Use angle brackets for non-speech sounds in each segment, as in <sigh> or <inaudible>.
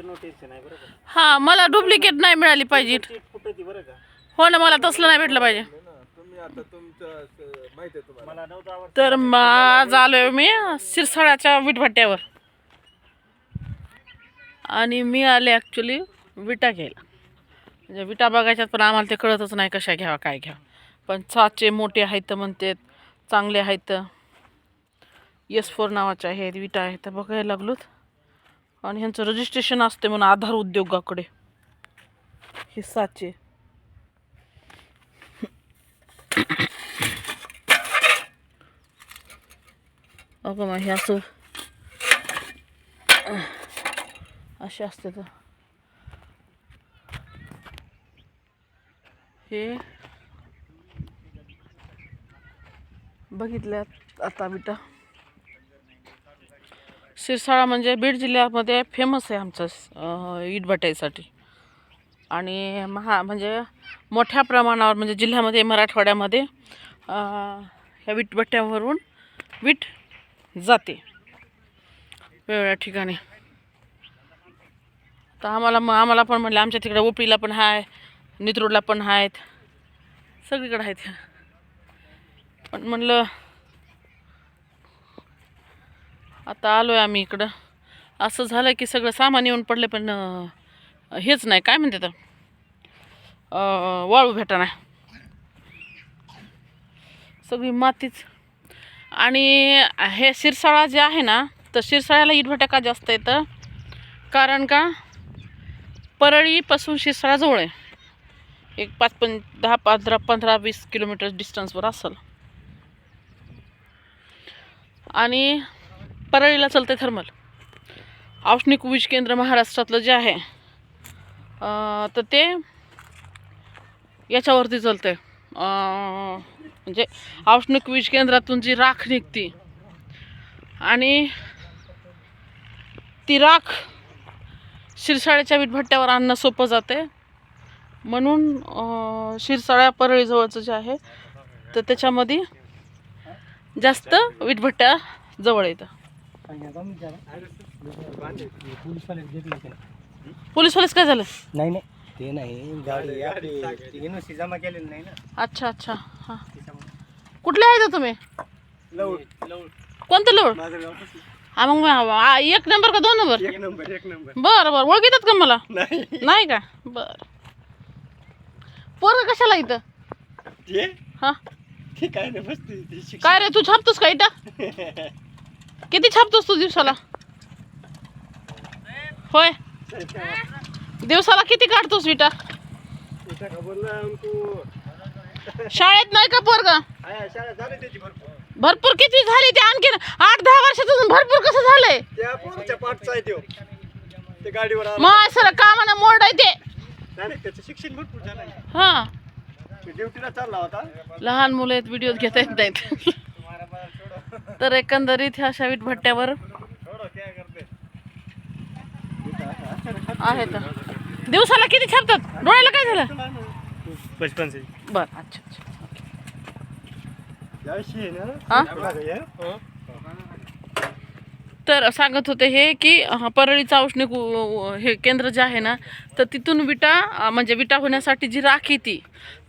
त्याचं no tension आहे बरं का. हा मला डुप्लिकेट नाही मिळाली पाहिजे. चीट कुठं ती बरं का? हो ना मला तसलं नाही भेटलं पाहिजे. तुम्ही आता तुमचं असं माहिती आहे तुम्हाला. मला नव्हतं आवडत. तर मग आज आलोय मी सिरसाळ्याच्या विटभट्ट्यावर. आणि मी आले ॲक्च्युली विटा घ्यायला. म्हणजे विटा बघायच्यात पण आम्हाला ते कळतच नाही कशा घ्यावा काय घ्यावा. पण चाचे मोठे आहेत म्हणतात चांगले आहेत. एस फोर नावाचे आहेत विटा आहेत. तर बघायला लागलोत. आणि ह्यांचं रजिस्ट्रेशन असते म्हणून आधार उद्योगाकडे. हे साचे. अगं मग हे असं असे असते तर. हे बघितल्यात आता बिटा. सिरसाळा म्हणजे बीड जिल्ह्यामध्ये फेमस आहे आमचं अं, इटभट्ट्यासाठी आणि महा म्हणजे मोठ्या प्रमाणावर म्हणजे जिल्ह्यामध्ये मराठवाड्यामध्ये ह्या विटभट्ट्यावरून वीट जाते. वेगवेगळ्या ठिकाणी. तर आम्हाला मग आम्हाला पण म्हणलं आमच्या तिकडे ओपीला पण आहे नित्रोडला पण आहेत सगळीकडे आहेत. ह्या पण म्हणलं आता आलो आहे आम्ही इकडं. असं झालं की सगळं सामान येऊन पडले पण हेच नाही. काय म्हणते तर? वाळू भेटा नाही. सगळी मातीच. आणि हे शिरसाळा जे आहे ना तर शिरसाळ्याला इटभट्या का जास्त येतं कारण का? परळीपासून शिरसाळा जवळ आहे. एक पाच पं दहा पंधरा पंधरा वीस किलोमीटर डिस्टन्सवर असेल. आणि परळीला चालते थर्मल. औष्णिक वीज केंद्र महाराष्ट्रातलं जे आहे तर ते याच्यावरती चालतंय. म्हणजे औष्णिक वीज केंद्रातून जी राख निघते आणि ती राख शिरसाळ्याच्या विटभट्ट्यावर आणणं सोपं जाते म्हणून शिरसाळ्या परळीजवळचं जे आहे तर त्याच्यामध्ये जास्त विटभट्ट्या जवळ येतं. पोलीसवालेच काय झालं? नाही नाही. ते नाही गाडी आपली एनओसी जमा केलेली नाही ना. अच्छा अच्छा. हां. कुठले आहे तुम्ही? कोणतं लोड हा मग आ, एक नंबर का दोन नंबर? एक नंबर एक नंबर. बरं बरं. ओळखीतात का मला? नाही. नाही का? बरं. पोरं कशाला इथं? ते? हां. ते काय नाही बसते ते शिक्षण. काय रे तू छापतोस का इथं? <laughs> किती छापतोस तू दिवसाला? होय. दिवसाला किती काढतोस विटा? शाळेत नाही का पोरगा? भरपूर किती झाली ते आणखीन आठ दहा वर्षाचं भरपूर कसं झालंय? मग सर कामानं मोड आहे ते. शिक्षण भरपूर झालं. हा ड्युटीला चालला होता. लहान मुलं आहेत व्हिडिओ घेता येत नाहीत. तर एकंदरीत ह्या शावीट भट्ट्यावर आहेत. दिवसाला किती छापतात? डोळ्याला काय झालं? बचपन से बर अच्छा अच्छा. हा? तर सांगत होते हे की परळीचं औष्णिक हे केंद्र जे आहे ना तर तिथून विटा म्हणजे विटा होण्यासाठी जी राख येते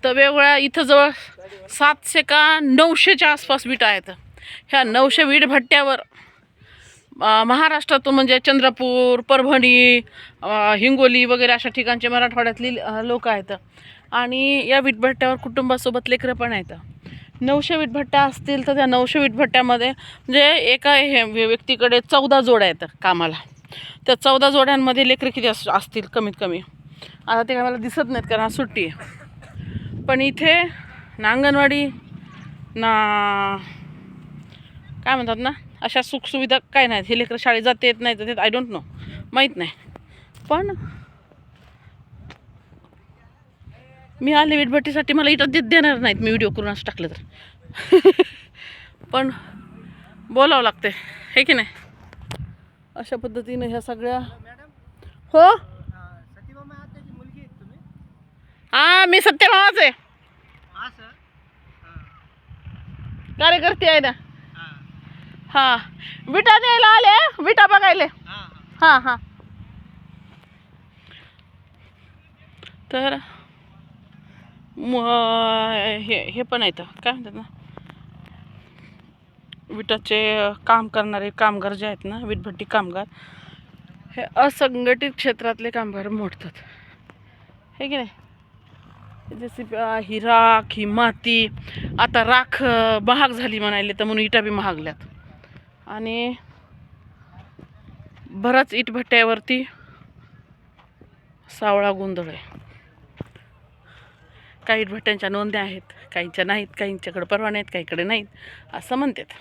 तर वेगवेगळ्या इथं जवळ सातशे का नऊशेच्या आसपास विटा आहेत. ह्या नऊशे वीट भट्ट्यावर महाराष्ट्रातून म्हणजे चंद्रपूर परभणी हिंगोली वगैरे अशा ठिकाणचे मराठवाड्यातली लोक आहेत. आणि या विटभट्ट्यावर कुटुंबासोबत लेकरं पण आहेत. नऊशे विटभट्ट्या असतील तर त्या नऊशे विटभट्ट्यामध्ये म्हणजे एका हे व्यक्तीकडे चौदा जोड्या आहेत कामाला. त्या चौदा जोड्यांमध्ये लेकरं किती अस असतील कमीत कमी? आता ते काय मला दिसत नाहीत कारण सुट्टी आहे. पण इथे ना अंगणवाडी ना काय म्हणतात ना अशा सुखसुविधा काय नाहीत. हे लेकरं शाळेत जाते येत नाही तर आय डोंट नो माहीत नाही. पण मी आले वीटभट्टीसाठी मला इथं देत देणार नाहीत मी व्हिडिओ करून असं टाकलं तर. <laughs> पण बोलावं लागते हे की नाही? अशा पद्धतीने ह्या सगळ्या हो? हा मी सत्यभामाच आहे. कार्यकर्ते आहे ना. हां. विटा न्यायला आले विटा बघायले. हां हां. तर हे हे पण येतं काय म्हणतात ना? विटाचे काम करणारे कामगार जे आहेत ना वीटभट्टी कामगार हे असंघटित क्षेत्रातले कामगार मोडतात. हे की नाही? जसे ही राख ही माती आता राख महाग झाली म्हणाले तर म्हणून इटा बी महागल्यात. आणि बराच इटभट्ट्यावरती सावळा गोंधळ आहे. काही इटभट्ट्यांच्या नोंद्या आहेत काहींच्या नाहीत काहींच्याकडे परवाने आहेत काहीकडे नाहीत असं म्हणतात.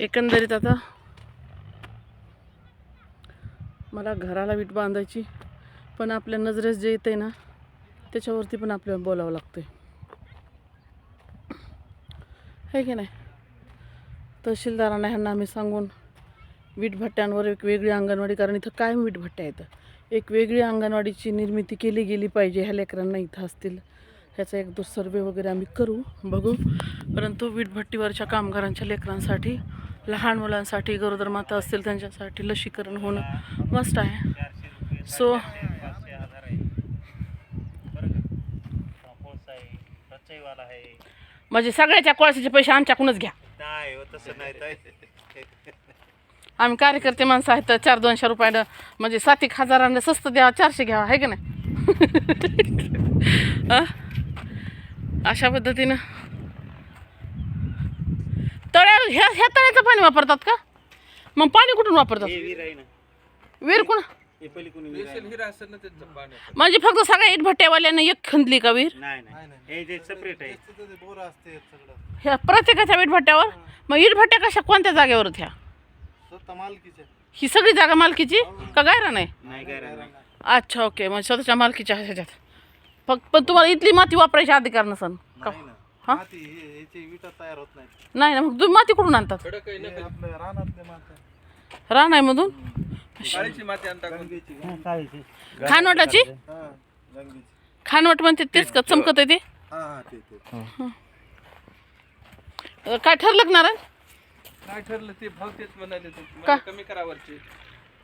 एकंदरीत आता मला घराला वीट बांधायची पण आपल्या नजरेस जे येते ना त्याच्यावरती पण आपल्याला बोलावं लागतं आहे की नाही? तहसीलदारांना ह्यांना आम्ही सांगून वीटभट्ट्यांवर एक वेगळी अंगणवाडी कारण इथं कायम वीटभट्ट्या येतं एक वेगळी अंगणवाडीची निर्मिती केली गेली पाहिजे ह्या लेकरांना इथं असतील. ह्याचा एक दो सर्वे वगैरे आम्ही करू बघू. परंतु वीटभट्टीवरच्या कामगारांच्या लेकरांसाठी लहान मुलांसाठी गरोदर माता असतील त्यांच्यासाठी लसीकरण होणं मस्त आहे. सो आहे. म्हणजे सगळ्याच्या कोळशाचे पैसे आमच्याकडूनच घ्या. नाही हो तसं नाही ताई. आम्ही कार्यकर्ते माणसं आहेत तर चार दोनशे रुपयानं म्हणजे सात एक हजारानं स्वस्त द्यावा चारशे घ्यावा आहे का नाही? <laughs> अं? अशा पद्धतीनं. तळ्या ह्या ह्या तळ्याचं पाणी वापरतात का? मग पाणी कुठून वापरतात? हे आहे ना. विहीर कोण हे पहिले कोणी वीर आहे स्पेशल हिरा असेल ना त्यांचं पाण्याचं म्हणजे फक्त सगळ्या इटभट्ट्यावाल्यानं एक खंदली का विहीर नाही नाही. हे जे सेपरेट आहे. बोर असते सगळं. ह्या प्रत्येकाच्या इटभट्ट्यावर मग इटभट्ट्या कशा कोणत्या जागेवर स्वतः मालकीच्या. ही सगळी जागा मालकीची? का गायरा नाही? नाही काय नाही. अच्छा ओके. म्हणजे स्वतःच्या मालकीच्या ह्याच्यात फक्त पण तुम्हाला इथली माती वापरायची अधिकार नसन. का? हा? माती हे- याची विटा तयार होत नाही नाही ना मग तुम्ही माती कुठून आणतात? खडक आहे ना आपल्या रानातले माती रान आहे मधून? काळीची माती आणता गंगेची. काळीची खानवटाची हा गंगेची. खानवट म्हणते तेच का चमकत आहे ते? हा हा ते ते. अं, काय ठरलं ना रे काय ठरलं ते भाव तेच म्हणाले ते. का? मला कमी करावरचे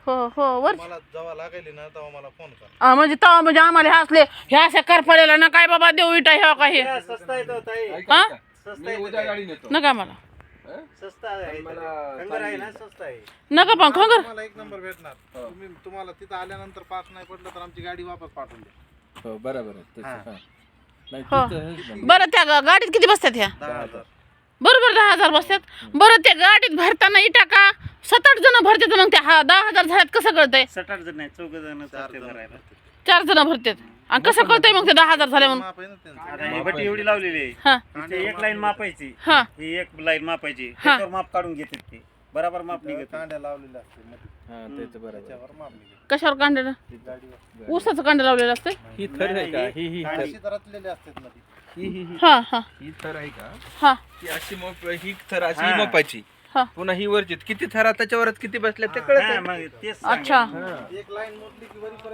हो हो वर मला जेव्हा लागायली ना तेव्हा मला फोन कर. म्हणजे तवा म्हणजे आम्हाला हे असले ह्या अशा करफालेला ना काय बाबा देऊ विटा ह्या काय हे? स्वस्त आहे तो ताई. हा? मी उद्या ताई. गाडी नेतो नका मला हं? स्वस्त आहे मला खंगर आहे ना स्वस्त आहे. नका पण खंगर. तुम्हाला एक नंबर भेटणार. तुम्ही तुम्हाला तिथं आल्यानंतर पास नाही पडलं तर आमची गाडी वापस पाठवून द्या. हो बरोबर आहे. तसं, हा. नाही हो. तिथं हेच म्हणलं. बरं त्या गा- गाडीत किती बसतात ह्या? दहा हजार. बरोबर दहा हजार बसतात. बरं त्या गाडीत भरताना इटा का सात आठ जण भरतात मग त्या हा दहा हजार झाल्यात कसं कळतंय? आठ जण नाही चौघ जण भरायला. चार जण भरतात. आणि कसं कळतंय मग ते दहा हजार झाले म्हणून? माप आहे ना त्यांचं आता ही भट्टी एवढी लावलेली आहे. हा. एक लाईन मापायची. हा. ही एक लाईन मापायची. हा. त्याच्यावर माप काढून घेतात ते. बराबर माप निघत कांड्या लावलेल्या असते मध्ये हा. त्याच्यावर माप कशावर कांड्याला गाडीवर. ऊसाचं कांडे लावलेलं असते ही थर आहे का? ही ही थर. अशी तर रचलेले असतात मध्ये ही ही ही. हा हा. ही थर आहे का? हा. ही अशी मोप ही थर अशी हा. मोपायची. हा. पुन्हा ही वरची. किती थरा त्याच्यावरच किती बसल्या ते कळत हा, आहे. मग तेच अच्छा. एक लाईन मोडली की वरीपर्यंत